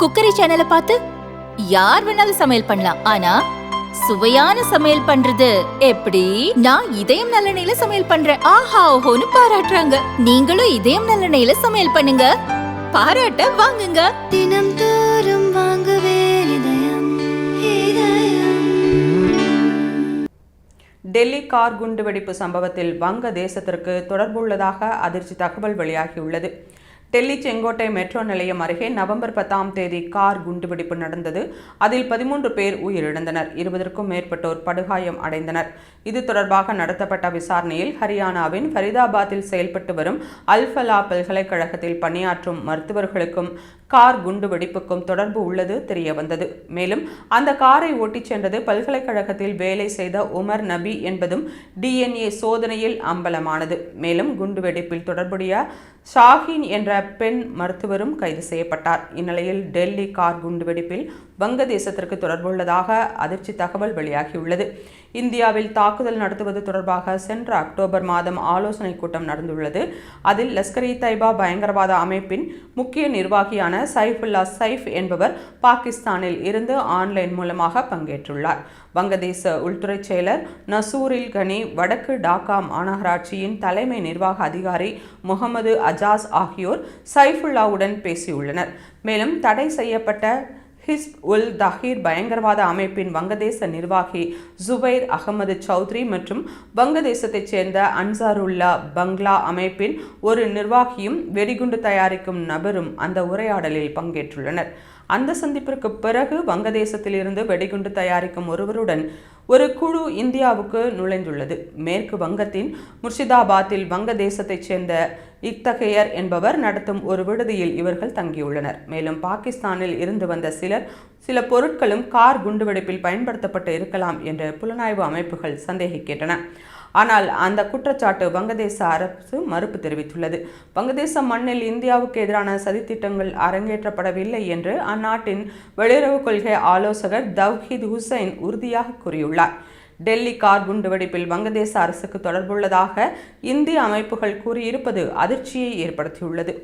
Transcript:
Cookery சேனலை பார்த்து யார் வேணாலும் சமையல் பண்ணலாம். ஆனா சுவையான சமையல் பண்றது எப்படி? நான் இதயம் நல்லெண்ணெயில சமையல் பண்றேன். ஆஹா ஓஹோன்னு பாராட்டுறாங்க. நீங்களும் இதயம் நல்லெண்ணெயில சமையல் பண்ணுங்க. பாராட்ட வாங்குங்க. தினம் தோறும் வாங்குவே இதயம் இதயம். டெல்லி கார் குண்டுவெடிப்பு சம்பவத்தில் வங்க தேசத்திற்கு தொடர்புள்ளதாக அதிர்ச்சி தகவல் வெளியாகியுள்ளது. டெல்லி செங்கோட்டை மெட்ரோ நிலையம் அருகே நவம்பர் பத்தாம் தேதி கார் குண்டுவெடிப்பு நடந்தது. அதில் பதிமூன்று பேர் உயிரிழந்தனர். இருபதற்கும் மேற்பட்டோர் படுகாயம் அடைந்தனர். இது தொடர்பாக நடத்தப்பட்ட விசாரணையில் ஹரியானாவின் ஃபரிதாபாத்தில் செயல்பட்டு வரும் அல்ஃபலா பல்கலைக்கழகத்தில் பணியாற்றும் மருத்துவர்களுக்கும் கார் குண்டு வெடிப்புக்கும் தொடர்பு உள்ளது தெரிய வந்தது மேலும் அந்த காரை ஓட்டிச் சென்றது பல்கலைக்கழகத்தில் வேலை செய்த உமர் நபி என்பதும் டிஎன்ஏ சோதனையில் அம்பலமானது. மேலும் குண்டுவெடிப்பில் தொடர்புடைய ஷாஹின் என்ற பெண் மருத்துவரும் கைது செய்யப்பட்டார். இந்நிலையில் டெல்லி கார் குண்டுவெடிப்பில் வங்கதேசத்திற்கு தொடர்புள்ளதாக அதிர்ச்சி தகவல் வெளியாகியுள்ளது. இந்தியாவில் தாக்குதல் நடத்துவது தொடர்பாக சென்ற அக்டோபர் மாதம் ஆலோசனை கூட்டம் நடந்துள்ளது. அதில் லஷ்கர் இ தைபா பயங்கரவாத அமைப்பின் முக்கிய நிர்வாகியான சைஃபுல்லா சைஃப் என்பவர் பாகிஸ்தானில் இருந்து ஆன்லைன் மூலமாக பங்கேற்றுள்ளார். வங்கதேச உள்துறை செயலர் நசூரில் கனி வடக்கு டாக்கா மாநகராட்சியின் தலைமை நிர்வாக அதிகாரி முகமது அஜாஸ் ஆகியோர் சைஃபுல்லாவுடன் பேசியுள்ளனர். மேலும் தடை செய்யப்பட்ட ஹிஸ்ப் உல் தஹீர் பயங்கரவாத அமைப்பின் வங்கதேச நிர்வாகி ஜுபைர் அகமது சௌத்ரி மற்றும் வங்கதேசத்தைச் சேர்ந்த அன்சாருல்லா பங்களா அமைப்பின் ஒரு நிர்வாகியும் வெடிகுண்டு தயாரிக்கும் நபரும் அந்த உரையாடலில் பங்கேற்றுள்ளனர். அந்த சந்திப்பிற்கு பிறகு வங்கதேசத்திலிருந்து வெடிகுண்டு தயாரிக்கும் ஒருவருடன் ஒரு குழு இந்தியாவுக்கு நுழைந்துள்ளது. மேற்கு வங்கத்தின் முர்ஷிதாபாத்தில் வங்கதேசத்தைச் சேர்ந்த இத்தகையர் என்பவர் நடத்தும் ஒரு விடுதியில் இவர்கள் தங்கியுள்ளனர். மேலும் பாகிஸ்தானில் இருந்து வந்த சிலர் சில பொருட்களும் கார் குண்டுவெடிப்பில் பயன்படுத்தப்பட்டு இருக்கலாம் என்று புலனாய்வு அமைப்புகள் சந்தேகிக்கின்றன. ஆனால் அந்த குற்றச்சாட்டு வங்கதேச அரசு மறுப்பு தெரிவித்துள்ளது. வங்கதேச மண்ணில் இந்தியாவுக்கு எதிரான சதித்திட்டங்கள் அரங்கேற்றப்படவில்லை என்று அந்நாட்டின் வெளியுறவு கொள்கை ஆலோசகர் தவ்ஹீத் ஹுசைன் உறுதியாக கூறியுள்ளார். டெல்லி கார் குண்டுவெடிப்பில் வங்கதேச அரசுக்கு தொடர்புள்ளதாக இந்திய அமைப்புகள் கூறியிருப்பது அதிர்ச்சியை ஏற்படுத்தியுள்ளது.